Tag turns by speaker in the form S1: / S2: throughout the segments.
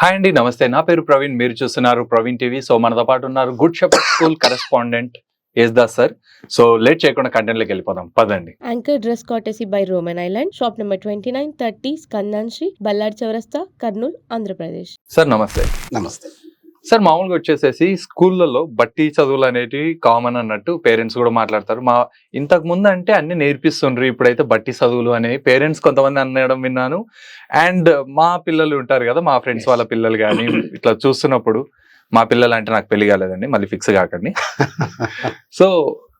S1: Hi అండి నమస్తే. నా పేరు ప్రవీణ్. మీరు చూస్తున్నారు ప్రవీణ్ టీవీ. సో మనతో పాటు ఉన్నారు good shepherd school correspondent S Das sir. So late చేయకుండా కంటెంట్లోకి వెళ్ళిపోదాం. పదండి.
S2: Anchor dress courtesy by Roman Island, shop number 2930 Skandanshi, Ballard Chaurasta, Karnool, Andhra Pradesh.
S1: Sir నమస్తే.
S3: నమస్తే.
S1: సార్ మామూలుగా వచ్చేసేసి స్కూళ్ళలో బట్టి చదువులు అనేటివి కామన్ అన్నట్టు పేరెంట్స్ కూడా మాట్లాడతారు. మా ఇంతకు ముందు అంటే అన్ని నేర్పిస్తుండ్రు. ఇప్పుడైతే బట్టి చదువులు అనేవి పేరెంట్స్ కొంతమంది అనడం విన్నాను. అండ్ మా పిల్లలు ఉంటారు కదా మా ఫ్రెండ్స్ వాళ్ళ పిల్లలు కానీ ఇట్లా చూస్తున్నప్పుడు మా పిల్లలు అంటే నాకు పెళ్ళి కాలేదండి మళ్ళీ ఫిక్స్ కాకండి. సో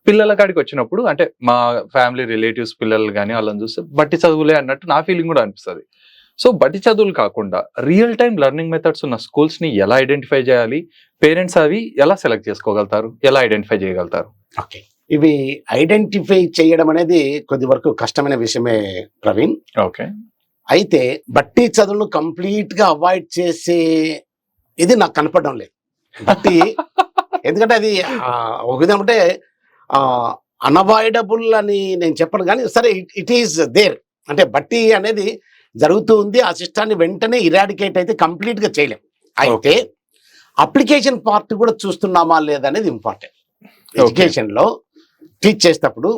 S1: పిల్లల కాడికి వచ్చినప్పుడు అంటే మా ఫ్యామిలీ రిలేటివ్స్ పిల్లలు కానీ వాళ్ళని చూస్తే బట్టి చదువులే అన్నట్టు నా ఫీలింగ్ కూడా అనిపిస్తుంది. సో బట్టి చదువులు కాకుండా రియల్ టైం లెర్నింగ్ మెథడ్స్ ఉన్న స్కూల్స్ని ఎలా ఐడెంటిఫై చేయాలి? పేరెంట్స్ అవి ఎలా సెలెక్ట్ చేసుకోగలుగుతారు? ఎలా ఐడెంటిఫై చేయగలుగుతారు?
S3: ఓకే ఇవి ఐడెంటిఫై చేయడం అనేది కొద్ది వరకు కష్టమైన విషయమే ప్రవీణ్.
S1: ఓకే
S3: అయితే బట్టి చదువును కంప్లీట్గా అవాయిడ్ చేసే ఇది నాకు కనపడడం లేదు. బట్టి ఎందుకంటే అది ఆ, ఒక విధంగా అంటే అన్అవాయిడబుల్ అని నేను చెప్పను కానీ సరే ఇట్ ఈస్ దేర్ అంటే బట్టి అనేది జరుగుతూ ఉంది. ఆ సిస్టాన్ని వెంటనే ఇరాడికేట్ అయితే కంప్లీట్గా చేయలేం. అయితే అప్లికేషన్ పార్ట్ కూడా చూస్తున్నామా లేదనేది ఇంపార్టెంట్. ఎడ్యుకేషన్లో టీచ్ చేసేటప్పుడు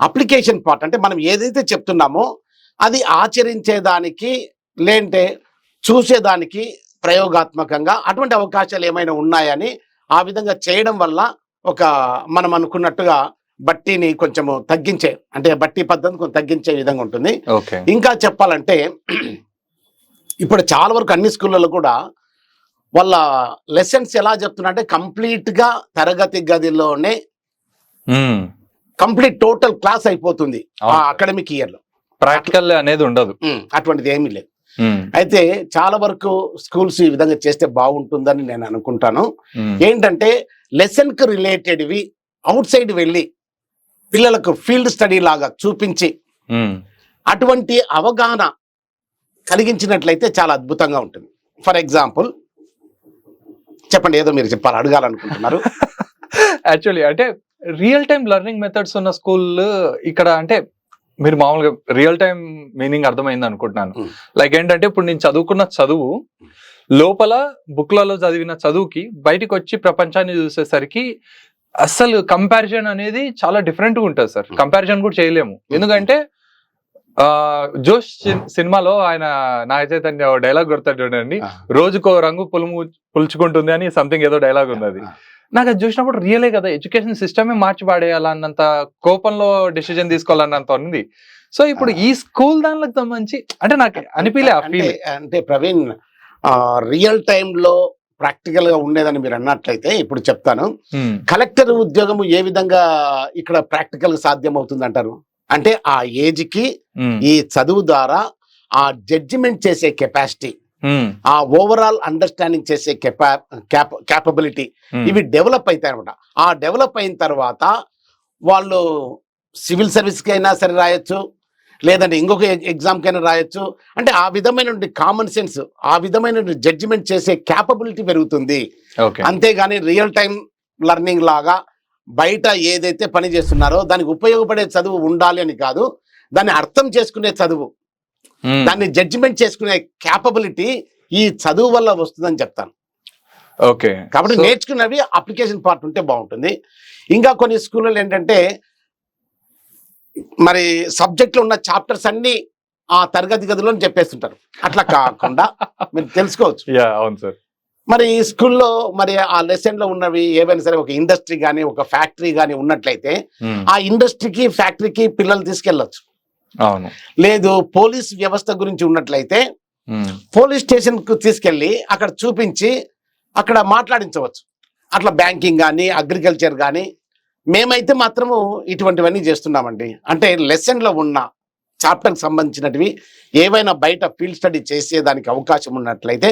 S3: అప్లికేషన్ పార్ట్ అంటే మనం ఏదైతే చెప్తున్నామో అది ఆచరించేదానికి లేంటే చూసేదానికి ప్రయోగాత్మకంగా అటువంటి అవకాశాలు ఏమైనా ఉన్నాయని ఆ విధంగా చేయడం వల్ల ఒక మనం అనుకున్నట్టుగా బట్టీని కొంచెము తగ్గించే అంటే బట్టి పద్ధతిని కొంచెం తగ్గించే విధంగా ఉంటుంది. ఇంకా చెప్పాలంటే ఇప్పుడు చాలా వరకు అన్ని స్కూళ్ళలో కూడా వాళ్ళ లెసన్స్ ఎలా చెప్తున్నారంటే కంప్లీట్గా తరగతి గదిలోనే కంప్లీట్ టోటల్ క్లాస్ అయిపోతుంది ఆ అకాడమిక్ ఇయర్లో
S1: ప్రాక్టికల్ అనేది ఉండదు.
S3: అటువంటిది ఏమీ లేదు. అయితే చాలా వరకు స్కూల్స్ ఈ విధంగా చేస్తే బాగుంటుందని నేను అనుకుంటాను. ఏంటంటే లెసన్కు రిలేటెడ్వి అవుట్ సైడ్ వెళ్ళి పిల్లలకు ఫీల్డ్ స్టడీ లాగా చూపించి. అటువంటి అవగాహన కలిగించినట్లయితే చాలా అద్భుతంగా ఉంటుంది ఫర్ ఎగ్జాంపుల్ చెప్పండి ఏదో మీరు చెప్పాలి అడగాలనుకుంటున్నారు
S1: యాక్చువల్లీ అంటే రియల్ టైం లెర్నింగ్ మెథడ్స్ ఉన్న స్కూల్ ఇక్కడ అంటే మీరు మామూలుగా రియల్ టైం మీనింగ్ అర్థమైంది అనుకుంటున్నాను. లైక్ ఏంటంటే ఇప్పుడు నేను చదువుకున్న చదువు లోపల బుక్లలో చదివిన చదువుకి బయటికి వచ్చి ప్రపంచాన్ని చూసేసరికి అసలు కంపారిజన్ అనేది చాలా డిఫరెంట్గా ఉంటుంది సార్. కంపారిజన్ కూడా చేయలేము. ఎందుకంటే ఆ జోష్ సినిమాలో ఆయన నాగ చైతన్య డైలాగ్ గుర్తాడు చూడండి. రోజుకో రంగు పులుము పులుచుకుంటుంది అని సంథింగ్ ఏదో డైలాగ్ ఉంది అది నాకు అది చూసినప్పుడు రియలే కదా. ఎడ్యుకేషన్ సిస్టమే మార్చి పాడేయాలన్నంత కోపంలో డెసిజన్ తీసుకోవాలన్నంత ఉంది. సో ఇప్పుడు ఈ స్కూల్ దానికి సంబంధించి అంటే నాకు అనిపించలే ఆ
S3: అంటే ప్రవీణ్ రియల్లో ప్రాక్టికల్గా ఉండేదని మీరు అన్నట్లయితే ఇప్పుడు చెప్తాను. కలెక్టర్ ఉద్యోగం ఏ విధంగా ఇక్కడ ప్రాక్టికల్గా సాధ్యం అవుతుంది అంటారు అంటే ఆ ఏజ్కి ఈ చదువు ద్వారా ఆ జడ్జిమెంట్ చేసే కెపాసిటీ ఆ ఓవరాల్ అండర్స్టాండింగ్ చేసే కెపా క్యాపబిలిటీ ఇవి డెవలప్ అవుతాయి అనమాట ఆ డెవలప్ అయిన తర్వాత వాళ్ళు సివిల్ సర్వీస్కి అయినా సరే రాయొచ్చు లేదంటే ఇంకొక ఎగ్జామ్కి అయినా రాయొచ్చు. అంటే ఆ విధమైన కామన్ సెన్స్ ఆ విధమైన జడ్జిమెంట్ చేసే క్యాపబిలిటీ పెరుగుతుంది. అంతేగాని రియల్ టైం లెర్నింగ్ లాగా బయట ఏదైతే పని చేస్తున్నారో దానికి ఉపయోగపడే చదువు ఉండాలి అని కాదు దాన్ని అర్థం చేసుకునే చదువు దాన్ని జడ్జిమెంట్ చేసుకునే క్యాపబిలిటీ ఈ చదువు వల్ల వస్తుందని చెప్తాను.
S1: ఓకే.
S3: కాబట్టి నేర్చుకున్నవి అప్లికేషన్ పార్ట్ ఉంటే బాగుంటుంది. ఇంకా కొన్ని స్కూళ్ళలో ఏంటంటే మరి సబ్జెక్ట్లో ఉన్న చాప్టర్స్ అన్ని ఆ తరగతి గదిలో చెప్పేస్తుంటారు. అట్లా కాకుండా మీరు తెలుసుకోవచ్చు.
S1: అవును సార్.
S3: మరి ఈ స్కూల్లో మరి ఆ లెసన్లో ఉన్నవి ఏవైనా సరే ఒక ఇండస్ట్రీ కానీ ఒక ఫ్యాక్టరీ కానీ ఉన్నట్లయితే ఆ ఇండస్ట్రీకి ఫ్యాక్టరీకి పిల్లలు తీసుకెళ్ళొచ్చు.
S1: అవును.
S3: లేదు పోలీస్ వ్యవస్థ గురించి ఉన్నట్లయితే పోలీస్ స్టేషన్కు తీసుకెళ్ళి అక్కడ చూపించి అక్కడ మాట్లాడించవచ్చు. అట్లా బ్యాంకింగ్ కానీ అగ్రికల్చర్ కానీ మేమైతే మాత్రము ఇటువంటివన్నీ చేస్తున్నామండి. అంటే లెసన్లో ఉన్న చాప్టర్ సంబంధించినటివి ఏవైనా బయట ఫీల్డ్ స్టడీ చేసేదానికి అవకాశం ఉన్నట్లయితే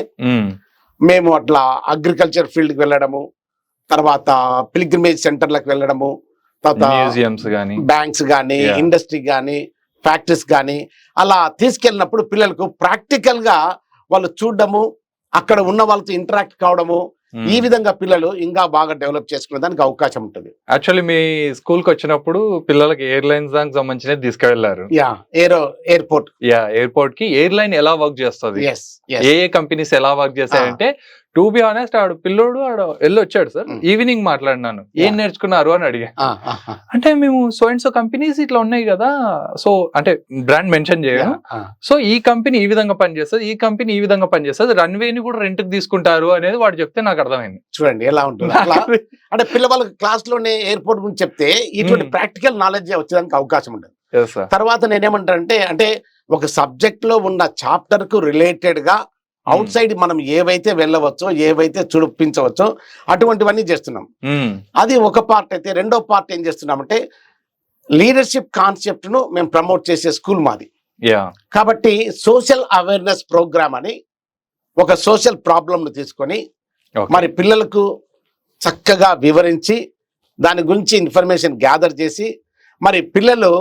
S3: మేము. అట్లా అగ్రికల్చర్ ఫీల్డ్కి వెళ్ళడము తర్వాత పిల్గ్రిమేజ్ సెంటర్లకు వెళ్ళడము తర్వాత బ్యాంక్స్ కానీ. ఇండస్ట్రీ కానీ ఫ్యాక్టరీస్ కానీ అలా తీసుకెళ్ళినప్పుడు పిల్లలకు ప్రాక్టికల్గా వాళ్ళు చూడడము అక్కడ ఉన్న వాళ్ళతో ఇంటరాక్ట్ కావడము ఈ విధంగా పిల్లలు ఇంకా బాగా డెవలప్ చేసుకునే దానికి అవకాశం ఉంటుంది.
S1: యాక్చువల్లీ మీ స్కూల్కి వచ్చినప్పుడు పిల్లలకి ఎయిర్లైన్స్ దానికి సంబంధించినవి తీసుకెళ్ళారు
S3: యా ఏరో ఎయిర్పోర్ట్
S1: యా ఎయిర్పోర్ట్కి ఎయిర్లైన్ ఎలా వర్క్ చేస్తుంది? ఏ ఏ కంపెనీస్ ఎలా వర్క్ చేస్తాయంటే టు బి ఆనెస్ట్ ఆడు పిల్లోడు ఆడు వెళ్ళి వచ్చాడు సార్. ఈవినింగ్ మాట్లాడినాను. ఏం. నేర్చుకున్నారు అని అడిగా. అంటే మేము సో అండ్ సో కంపెనీస్ ఇట్లా ఉన్నాయి కదా. సో అంటే బ్రాండ్ మెన్షన్ చేయను. సో ఈ కంపెనీ ఈ విధంగా పనిచేస్తుంది ఈ కంపెనీ ఈ విధంగా పనిచేస్తుంది రన్వే ని కూడా రెంట్కి తీసుకుంటారు అనేది వాడు చెప్తే నాకు అర్థమైంది.
S3: చూడండి ఎలా ఉంటుంది. అంటే పిల్లవాళ్ళకి క్లాస్లోనే ఎయిర్పోర్ట్ గురించి చెప్తే ఇటువంటి. ప్రాక్టికల్ నాలెడ్జ్ వచ్చేదానికి అవకాశం
S1: sir.
S3: తర్వాత నేనేమంటానంటే అంటే ఒక సబ్జెక్ట్లో ఉన్న చాప్టర్కు రిలేటెడ్గా అవుట్ సైడ్ మనం ఏవైతే వెళ్ళవచ్చో ఏవైతే చూపించవచ్చో అటువంటివన్నీ చేస్తున్నాం
S1: Mm.
S3: అది ఒక పార్ట్ అయితే రెండో పార్ట్ ఏం చేస్తున్నామంటే లీడర్షిప్ కాన్సెప్ట్ను మేము ప్రమోట్ చేసే స్కూల్ మాది. కాబట్టి సోషల్ అవేర్నెస్ ప్రోగ్రామ్ అని ఒక సోషల్ ప్రాబ్లమ్ను తీసుకొని. మరి పిల్లలకు చక్కగా వివరించి దాని గురించి ఇన్ఫర్మేషన్ గ్యాదర్ చేసి మరి పిల్లలు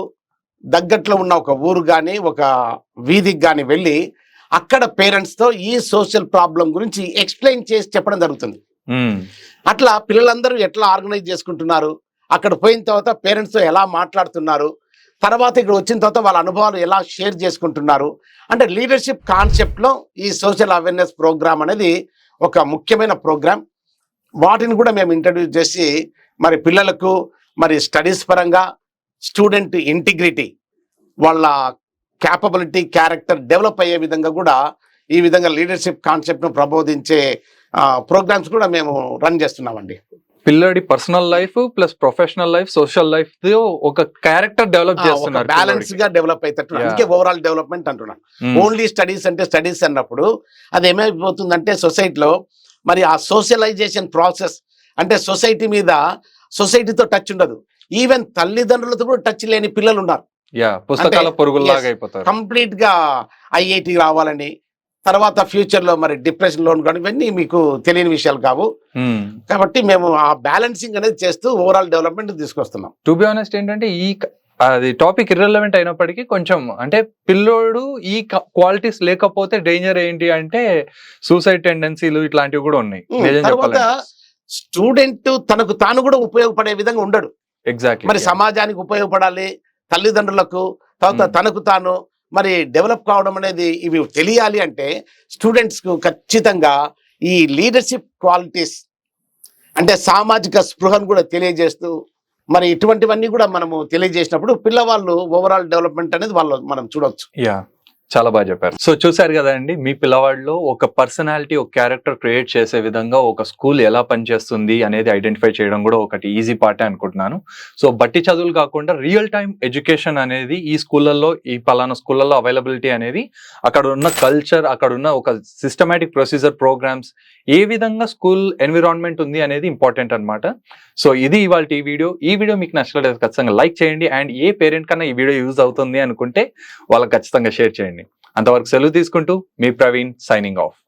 S3: దగ్గట్లో ఉన్న ఒక ఊరు కానీ ఒక వీధికి కానీ వెళ్ళి అక్కడ పేరెంట్స్తో ఈ సోషల్ ప్రాబ్లం గురించి ఎక్స్ప్లెయిన్ చేసి చెప్పడం జరుగుతుంది. అట్లా పిల్లలందరూ ఎట్లా ఆర్గనైజ్ చేసుకుంటున్నారు? అక్కడ పోయిన తర్వాత పేరెంట్స్తో ఎలా మాట్లాడుతున్నారు? తర్వాత ఇక్కడ వచ్చిన తర్వాత వాళ్ళ అనుభవాలు ఎలా షేర్ చేసుకుంటున్నారు? అంటే లీడర్షిప్ కాన్సెప్ట్లో ఈ సోషల్ అవేర్నెస్ ప్రోగ్రామ్ అనేది ఒక ముఖ్యమైన ప్రోగ్రామ్ వాటిని కూడా మేము ఇంట్రడ్యూస్ చేసి మరి పిల్లలకు మరి స్టడీస్ పరంగా స్టూడెంట్ ఇంటిగ్రిటీ వాళ్ళ క్యాపబిలిటీ క్యారెక్టర్ డెవలప్ అయ్యే విధంగా కూడా ఈ విధంగా లీడర్షిప్ కాన్సెప్ట్ను ప్రబోధించే ప్రోగ్రామ్స్ కూడా మేము రన్ చేస్తున్నామండి
S1: పిల్లడి personal life plus professional life social life ఒక క్యారెక్టర్ డెవలప్ చేస్తున్నారు
S3: బ్యాలెన్స్. గా డెవలప్ అవుతారు
S1: Yeah.
S3: అందుకే ఓవరాల్ డెవలప్మెంట్ అంటున్నాను. ఓన్లీ స్టడీస్ అంటే స్టడీస్ అన్నప్పుడు అది ఏమైపోతుందంటే సొసైటీలో మరి ఆ సోషలైజేషన్ ప్రాసెస్ అంటే సొసైటీ మీద సొసైటీతో టచ్ ఉండదు ఈవెన్ తల్లిదండ్రులతో కూడా టచ్ లేని పిల్లలు ఉన్నారు
S1: యా పుస్తకాల పురుగుల్లాగా. అయిపోతారు.
S3: కంప్లీట్గా ఐఐటి రావాలని తర్వాత ఫ్యూచర్లో మరి డిప్రెషన్ లోన్ కానీ ఇవన్నీ మీకు తెలియని విషయాలు కావు. కాబట్టి మేము ఆ బ్యాలెన్సింగ్ అనేది చేస్తూ ఓవరాల్ డెవలప్మెంట్ తీసుకొస్తున్నాం.
S1: టు బి ఆనెస్ట్ ఏంటంటే ఈ అది టాపిక్ ఇర్రెలవెంట్ అయినప్పటికీ కొంచెం అంటే పిల్లోడు ఈ క్వాలిటీస్ లేకపోతే డేంజర్ ఏంటి అంటే సూసైడ్ టెండెన్సీలు ఇట్లాంటివి కూడా ఉన్నాయి.
S3: తర్వాత స్టూడెంట్ తనకు తాను కూడా ఉపయోగపడే విధంగా ఉండడు.
S1: ఎగ్జాక్ట్లీ
S3: మరి సమాజానికి ఉపయోగపడాలి తల్లిదండ్రులకు తర్వాత. తనకు తాను మరి డెవలప్ కావడం అనేది ఇవి తెలియాలి అంటే స్టూడెంట్స్కు ఖచ్చితంగా ఈ లీడర్షిప్ క్వాలిటీస్ అంటే సామాజిక స్పృహను కూడా తెలియజేస్తూ మరి ఇటువంటివన్నీ కూడా మనము తెలియజేసినప్పుడు పిల్లవాళ్ళు ఓవరాల్ డెవలప్మెంట్ అనేది వాళ్ళు మనం చూడొచ్చు
S1: యా చాలా బాగా చెప్పారు. సో చూసారు కదండి మీ పిల్లవాడిలో ఒక పర్సనాలిటీ ఒక క్యారెక్టర్ క్రియేట్ చేసే విధంగా ఒక స్కూల్ ఎలా పనిచేస్తుంది అనేది ఐడెంటిఫై చేయడం కూడా ఒకటి ఈజీ పార్టే అనుకుంటున్నాను. సో బట్టి చదువులు కాకుండా రియల్ టైం ఎడ్యుకేషన్ అనేది ఈ స్కూళ్ళల్లో ఈ పలానా స్కూళ్ళల్లో అవైలబిలిటీ అనేది అక్కడ ఉన్న కల్చర్ అక్కడ ఉన్న ఒక సిస్టమేటిక్ ప్రొసీజర్ ప్రోగ్రామ్స్ ఏ విధంగా స్కూల్ ఎన్విరాన్మెంట్ ఉంది అనేది ఇంపార్టెంట్ అన్నమాట. సో ఇది ఇవాళ ఈ వీడియో. ఈ వీడియో మీకు నచ్చినట్లయితే ఖచ్చితంగా లైక్ చేయండి. అండ్ ఏ పేరెంట్ కన్నా ఈ వీడియో యూజ్ అవుతుంది అనుకుంటే వాళ్ళకి ఖచ్చితంగా షేర్ చేయండి. అంతవరకు సెలవు తీసుకుంటూ మీ ప్రవీణ్ సైనింగ్ ఆఫ్